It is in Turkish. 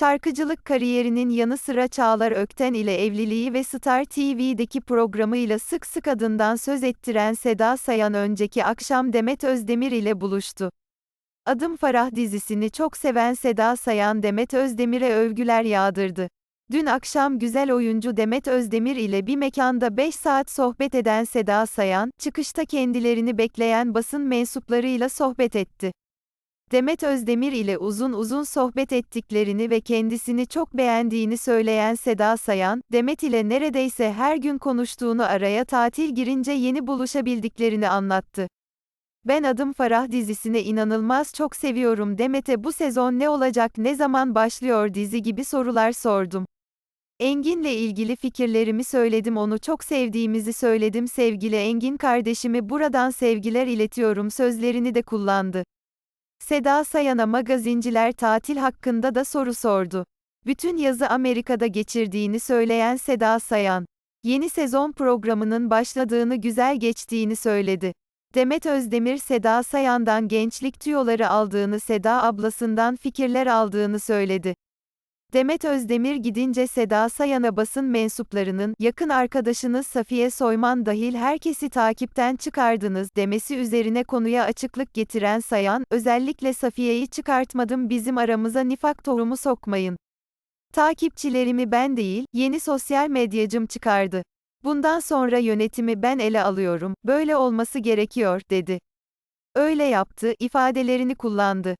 Şarkıcılık kariyerinin yanı sıra Çağlar Ökten ile evliliği ve Star TV'deki programıyla sık sık adından söz ettiren Seda Sayan önceki akşam Demet Özdemir ile buluştu. Adım Farah dizisini çok seven Seda Sayan Demet Özdemir'e övgüler yağdırdı. Dün akşam güzel oyuncu Demet Özdemir ile bir mekanda 5 saat sohbet eden Seda Sayan, çıkışta kendilerini bekleyen basın mensuplarıyla sohbet etti. Demet Özdemir ile uzun uzun sohbet ettiklerini ve kendisini çok beğendiğini söyleyen Seda Sayan, Demet ile neredeyse her gün konuştuğunu araya tatil girince yeni buluşabildiklerini anlattı. Ben Adım Farah dizisine inanılmaz çok seviyorum Demet'e bu sezon ne olacak ne zaman başlıyor dizi gibi sorular sordum. Engin'le ilgili fikirlerimi söyledim onu çok sevdiğimizi söyledim sevgili Engin kardeşimi buradan sevgiler iletiyorum sözlerini de kullandı. Seda Sayan'a magazinciler tatil hakkında da soru sordu. Bütün yazı Amerika'da geçirdiğini söyleyen Seda Sayan, yeni sezon programının başladığını güzel geçtiğini söyledi. Demet Özdemir Seda Sayan'dan gençlik tüyoları aldığını Seda ablasından fikirler aldığını söyledi. Demet Özdemir gidince Seda Sayan'a basın mensuplarının, yakın arkadaşınız Safiye Soyman dahil herkesi takipten çıkardınız demesi üzerine konuya açıklık getiren Sayan, özellikle Safiye'yi çıkartmadım bizim aramıza nifak tohumu sokmayın. Takipçilerimi ben değil, yeni sosyal medyacım çıkardı. Bundan sonra yönetimi ben ele alıyorum, böyle olması gerekiyor, dedi. Öyle yaptı, ifadelerini kullandı.